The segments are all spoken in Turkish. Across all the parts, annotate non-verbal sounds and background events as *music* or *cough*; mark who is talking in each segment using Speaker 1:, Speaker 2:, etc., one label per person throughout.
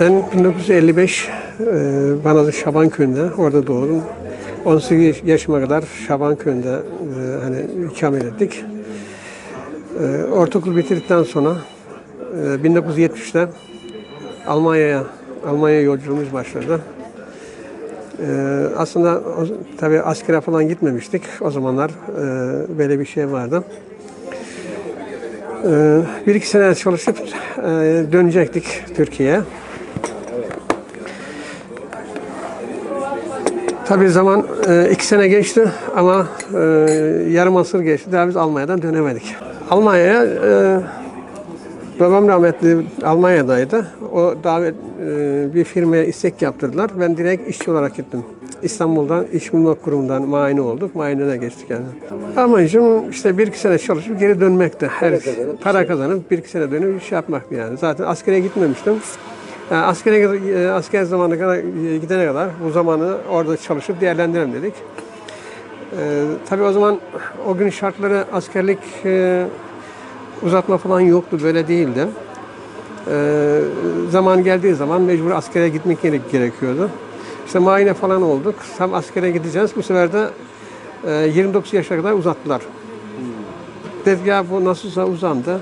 Speaker 1: Ben 1955 e, Banazı Şaban Köyü'nde orada doğdum. 18 yaşıma kadar Şaban Köyü'nde e, hani ikamet ettik. E, ortaokul bitirdikten sonra e, 1970'te Almanya'ya Almanya yolculuğumuz başladı. E, aslında tabii askere falan gitmemiştik. O zamanlar e, böyle bir şey vardı. E, bir iki sene çalışıp e, dönecektik Türkiye'ye. Tabii zaman e, iki sene geçti ama e, yarım asır geçti. Daha biz Almanya'dan dönemedik. Almanya'ya e, babam rahmetli Almanya'daydı. O davet e, bir firmaya istek yaptırdılar. Ben direkt işçi olarak gittim. İstanbul'dan iş bulma kurumundan muayene olduk. Muayenene geçtik yani. Amacım işte bir iki sene çalışıp geri dönmekti. Her para kazanıp bir iki sene dönüp iş yapmaktı yani. Zaten askere gitmemiştim. Yani askere e, asker zamanına kadar e, gidene kadar bu zamanı orada çalışıp değerlendirelim dedik. Ee, tabii o zaman o gün şartları askerlik e, uzatma falan yoktu, böyle değildi. Ee, zaman geldiği zaman mecbur askere gitmek gere- gerekiyordu. İşte muayene falan olduk. Tam askere gideceğiz. Bu sefer de e, 29 yaşa kadar uzattılar. Dedik ya bu nasılsa uzandı.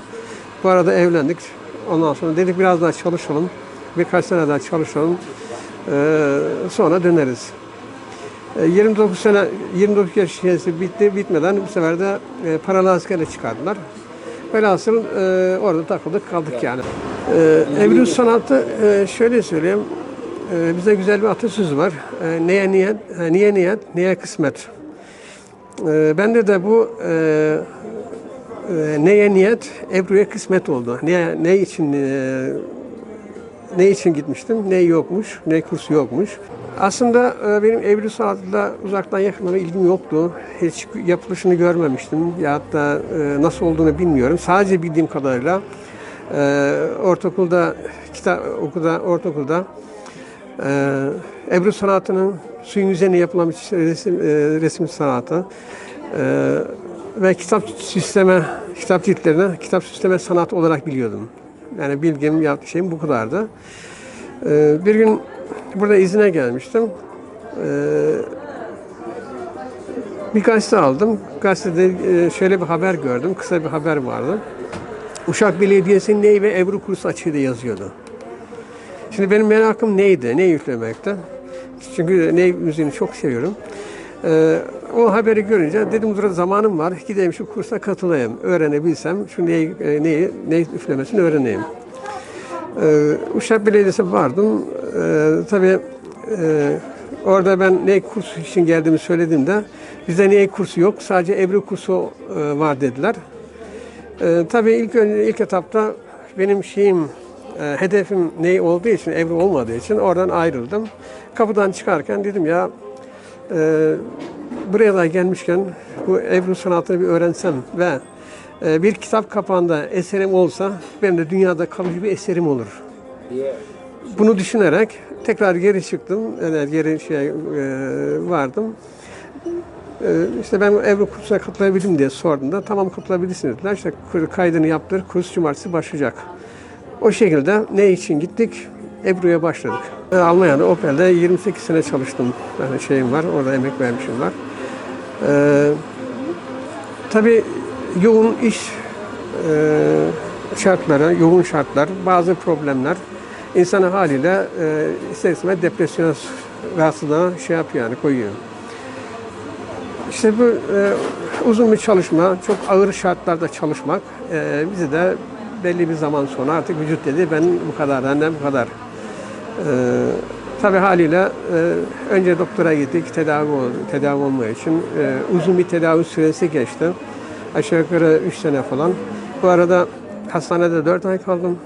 Speaker 1: Bu arada evlendik. Ondan sonra dedik biraz daha çalışalım. Birkaç sene daha çalışalım. Ee, sonra döneriz. E, 29 sene 29 yaş şeysi bitti bitmeden bu sefer de e, paralı askere çıkardılar. Velhasıl e, orada takıldık kaldık yani. E, Evlilik sanatı e, şöyle söyleyeyim. E, bize güzel bir atasöz var. E, neye niyet, e, niye niyet, neye kısmet. E, bende de bu e, e, neye niyet, Ebru'ya kısmet oldu. Ne, ne için e, ne için gitmiştim, ne yokmuş, ne kursu yokmuş. Aslında e, benim Ebru sanatıyla uzaktan yakından ilgim yoktu. Hiç yapılışını görmemiştim. Ya da e, nasıl olduğunu bilmiyorum. Sadece bildiğim kadarıyla e, ortaokulda, kitap okulda, ortaokulda Ebru sanatının suyun üzerine yapılan bir resim, resim sanatı ve kitap sisteme, kitap ciltlerine kitap sisteme sanatı olarak biliyordum. Yani bilgim, yaptığım şeyim bu kadardı. Ee, bir gün burada izine gelmiştim. Ee, bir gazete aldım. Gazetede e, şöyle bir haber gördüm. Kısa bir haber vardı. Uşak Belediyesi'nin ney ve Ebru kursu açığı yazıyordu. Şimdi benim merakım neydi? Ne yüklemekte? Çünkü ney müziğini çok seviyorum. Ee, o haberi görünce dedim burada zamanım var. Gideyim şu kursa katılayım. Öğrenebilsem şu neyi, e, neyi, ney üflemesini öğreneyim. Ee, Uşak Belediyesi vardım. Ee, tabii e, orada ben ney kursu için geldiğimi söylediğimde bizde ney kursu yok. Sadece Ebru kursu e, var dediler. Ee, tabii ilk ilk etapta benim şeyim e, hedefim ney olduğu için Ebru olmadığı için oradan ayrıldım. Kapıdan çıkarken dedim ya e, buraya da gelmişken bu Ebru sanatını bir öğrensem ve e, bir kitap kapağında eserim olsa benim de dünyada kalıcı bir eserim olur. Bunu düşünerek tekrar geri çıktım. Yani geri şey e, vardım. E, işte ben Ebru kursuna katılabildim diye sordum da tamam katılabilirsin dediler. İşte kaydını yaptır, kurs cumartesi başlayacak. O şekilde ne için gittik? Ebru'ya başladık. Almanya'da Opel'de 28 sene çalıştım. Yani şeyim var, orada emek vermişim var. E, tabii yoğun iş e, şartları, yoğun şartlar, bazı problemler insanı haliyle e, ister istemez depresyona rahatsızlığına şey yapıyor yani koyuyor. İşte bu e, uzun bir çalışma, çok ağır şartlarda çalışmak e, bizi de belli bir zaman sonra artık vücut dedi ben bu kadar, benden bu kadar. E, tabii haliyle e, önce doktora gittik tedavi ol, tedavi olma için. E, uzun bir tedavi süresi geçti. Aşağı yukarı 3 sene falan. Bu arada hastanede 4 ay kaldım.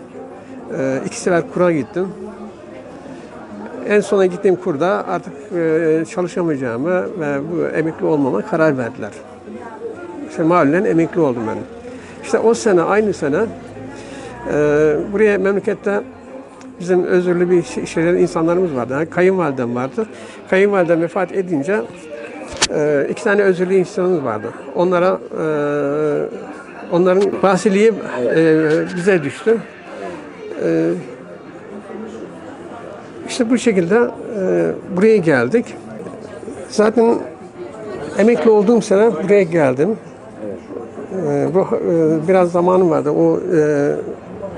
Speaker 1: E, iki sefer kura gittim. En sona gittiğim kurda artık e, çalışamayacağımı ve bu emekli olmama karar verdiler. İşte mahallen emekli oldum ben. İşte o sene, aynı sene e, buraya memlekette bizim özürlü bir şey- şeyler insanlarımız vardı. Yani kayınvalidem vardı. Kayınvalidem vefat edince e, iki tane özürlü insanımız vardı. Onlara e, onların vasiliği e, bize düştü. E, İşte bu şekilde e, buraya geldik. Zaten emekli olduğum sene buraya geldim. E, bu e, biraz zamanım vardı. O e,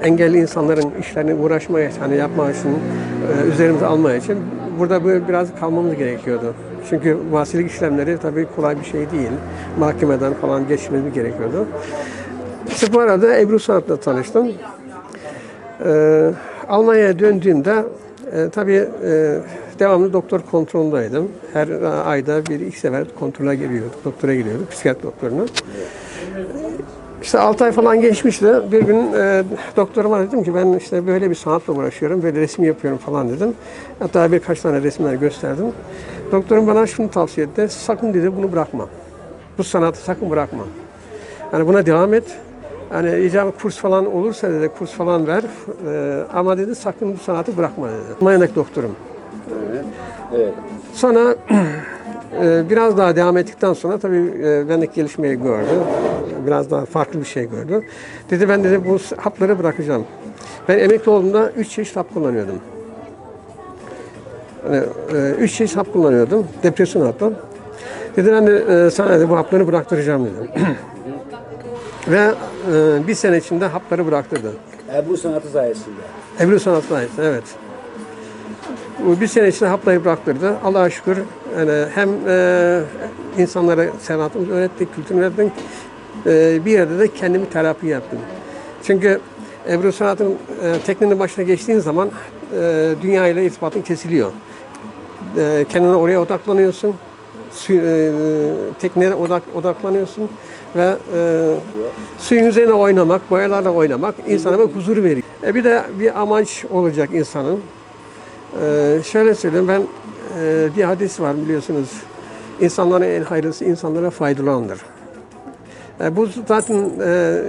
Speaker 1: engelli insanların işlerini uğraşmaya, hani yapmak için, e, üzerimize almaya için burada böyle biraz kalmamız gerekiyordu. Çünkü vasilik işlemleri tabii kolay bir şey değil. Mahkemeden falan geçmemiz gerekiyordu. İşte bu arada Ebru Sanat'la tanıştım. Ee, Almanya'ya döndüğümde e, tabii e, devamlı doktor kontrolündeydim. Her e, ayda bir iki sefer kontrole giriyorduk, doktora giriyorduk, psikiyatri doktoruna. İşte 6 ay falan geçmişti. Bir gün e, doktoruma dedim ki ben işte böyle bir sanatla uğraşıyorum, böyle resim yapıyorum falan dedim. Hatta birkaç tane resimler gösterdim. Doktorum bana şunu tavsiye etti. Sakın dedi bunu bırakma. Bu sanatı sakın bırakma. Yani buna devam et. Hani icabı kurs falan olursa dedi kurs falan ver. Ee, ama dedi sakın bu sanatı bırakma dedi. Almanya'daki doktorum.
Speaker 2: Evet.
Speaker 1: Sonra e, *clears throat* biraz daha devam ettikten sonra tabii e, bendeki gelişmeyi gördü. Biraz daha farklı bir şey gördü. Dedi ben dedi bu hapları bırakacağım. Ben emekli olduğumda 3 çeşit hap kullanıyordum. Hani, e, üç çeşit hap kullanıyordum. Depresyon hapı. Dedi ben de e, sana dedi, bu hapları bıraktıracağım dedi. *clears throat* Ve bir sene içinde hapları bıraktırdı.
Speaker 2: E, bu sanatı sayesinde.
Speaker 1: Ebru Sanat sayesinde evet. Bir sene içinde haplayı bıraktırdı. Allah'a şükür yani hem e, insanlara sanatımızı öğrettik, kültürünü öğrettik. E, bir yerde de kendimi terapi yaptım. Çünkü Ebru Sanat'ın e, teknenin başına geçtiğin zaman e, dünya ile irtibatın kesiliyor. E, kendine oraya odaklanıyorsun. Su, e, tekneye odak, odaklanıyorsun ve e, suyun üzerine oynamak, boyalarla oynamak insana bir huzur veriyor. E, bir de bir amaç olacak insanın. E, şöyle söyleyeyim ben e, bir hadis var biliyorsunuz. İnsanların en hayırlısı insanlara faydalandır. E, bu zaten e,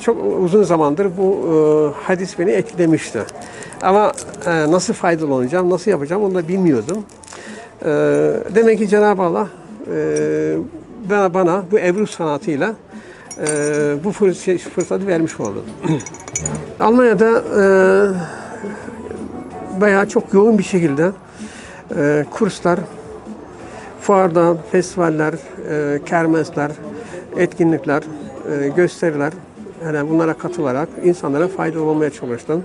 Speaker 1: çok uzun zamandır bu e, hadis beni etkilemişti. Ama e, nasıl faydalı olacağım, nasıl yapacağım onu da bilmiyordum. E, demek ki Cenab-ı Allah e, bana, bana bu Ebru sanatıyla e, bu fırs- fırsatı vermiş oldu. *clears throat* Almanya'da e, bayağı çok yoğun bir şekilde e, kurslar, fuarda, festivaller, e, kermesler, etkinlikler, e, gösteriler, yani bunlara katılarak insanlara faydalı olmaya çalıştım.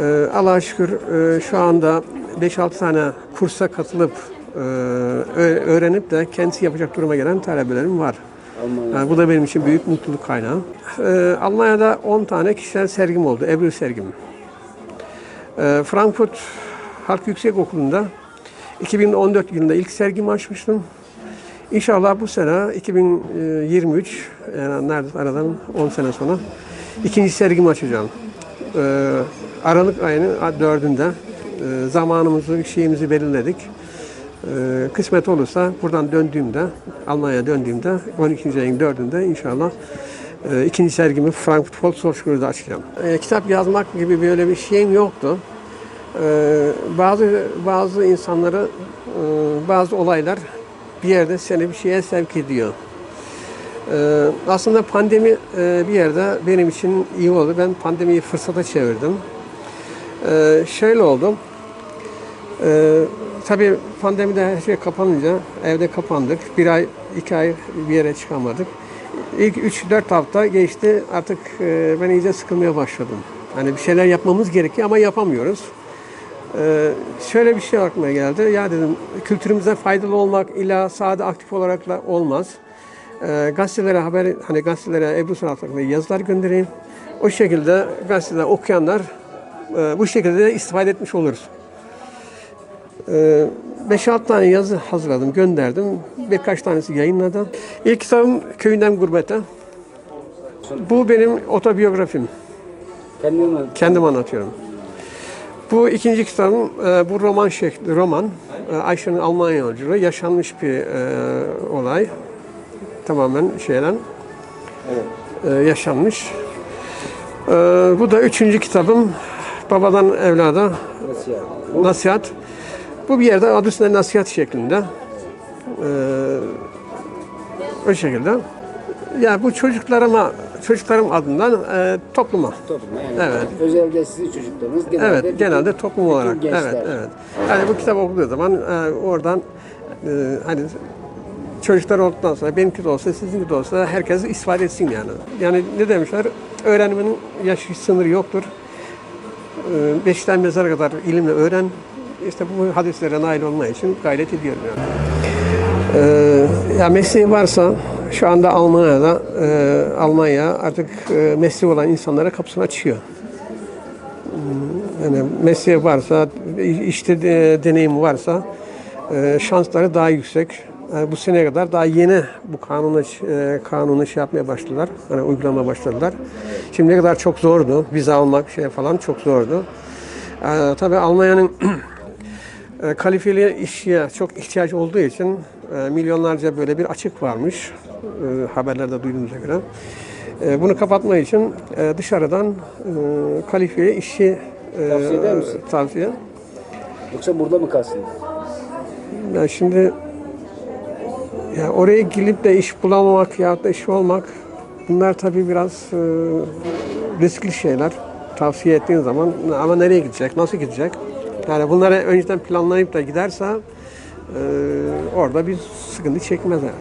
Speaker 1: E, Allah'a şükür e, şu anda 5-6 tane kursa katılıp e, öğrenip de kendisi yapacak duruma gelen talebelerim var. Yani bu da benim için büyük mutluluk kaynağı. E, Almanya'da 10 tane kişisel sergim oldu, Ebru sergim. E, Frankfurt Halk Yüksek Okulu'nda 2014 yılında ilk sergimi açmıştım. İnşallah bu sene 2023, yani nerede aradan 10 sene sonra ikinci sergimi açacağım. Ee, Aralık ayının 4'ünde e, zamanımızı, şeyimizi belirledik. Ee, kısmet olursa buradan döndüğümde, Almanya'ya döndüğümde 12. ayın 4'ünde inşallah e, ikinci sergimi Frankfurt Volkshochschul'da açacağım. E, kitap yazmak gibi böyle bir şeyim yoktu. Ee, bazı bazı insanları e, bazı olaylar bir yerde seni bir şeye sevk ediyor. Ee, aslında pandemi e, bir yerde benim için iyi oldu. Ben pandemiyi fırsata çevirdim. Ee, şöyle oldu. Ee, tabii pandemide her şey kapanınca evde kapandık. Bir ay, iki ay bir yere çıkamadık. İlk 3-4 hafta geçti. Artık e, ben iyice sıkılmaya başladım. Hani bir şeyler yapmamız gerekiyor ama yapamıyoruz. Ee, şöyle bir şey aklıma geldi. Ya dedim kültürümüze faydalı olmak illa sade aktif olarak da olmaz. Ee, gazetelere haber hani gazetelere Ebru Sanat yazılar göndereyim. O şekilde gazeteler okuyanlar e, bu şekilde de istifade etmiş oluruz. Ee, 5-6 tane yazı hazırladım, gönderdim. Birkaç tanesi yayınladı. İlk kitabım Köyünden Gurbete. Bu benim otobiyografim.
Speaker 2: Kendin
Speaker 1: Kendim anlatıyorum. Bu ikinci kitabım, e, bu roman şekli, roman. E, Ayşe'nin Almanya yolculuğu, yaşanmış bir e, olay. Tamamen şeyden e, yaşanmış. E, bu da üçüncü kitabım, babadan evlada
Speaker 2: yani?
Speaker 1: nasihat. Bu bir yerde adı üstünde nasihat şeklinde. E, o şekilde. Ya bu çocuklarıma çocuklarım adından e, topluma.
Speaker 2: Toplum yani.
Speaker 1: Evet.
Speaker 2: Özellikle sizin çocuklarınız genelde
Speaker 1: Evet,
Speaker 2: bütün-
Speaker 1: genelde toplum
Speaker 2: bütün
Speaker 1: olarak.
Speaker 2: gençler.
Speaker 1: Evet, evet. Yani bu kitap okuduğu zaman e, oradan e, hani çocuklar olduktan sonra benimki de olsa, sizinki de olsa herkes istifade etsin yani. Yani ne demişler? Öğrenmenin yaş sınırı yoktur. E, beşten mezara kadar ilimle öğren. İşte bu hadislere nail olmak için gayret ediyorum yani. E, ya mesleği varsa şu anda Almanya'da e, Almanya artık e, mesleği olan insanlara kapısını açıyor. Yani mesleği varsa, işte de- deneyimi varsa e, şansları daha yüksek. Yani bu seneye kadar daha yeni bu kanunu e, kanunu şey yapmaya başladılar. Hani uygulamaya başladılar. Şimdiye kadar çok zordu. Vize almak şey falan çok zordu. E, tabii Almanya'nın *clears throat* e, kalifeli işçiye çok ihtiyaç olduğu için e, milyonlarca böyle bir açık varmış. E, haberlerde duyduğumuza göre. E, bunu kapatmak için e, dışarıdan e, kalifiye işçi e,
Speaker 2: Tavsiye eder misin?
Speaker 1: tavsiye.
Speaker 2: Yoksa burada mı kalsın?
Speaker 1: Ya şimdi ya oraya gelip de iş bulamamak ya da iş olmak bunlar tabii biraz e, riskli şeyler. Tavsiye ettiğin zaman ama nereye gidecek, nasıl gidecek? Yani bunları önceden planlayıp da giderse orada bir sıkıntı çekmez yani.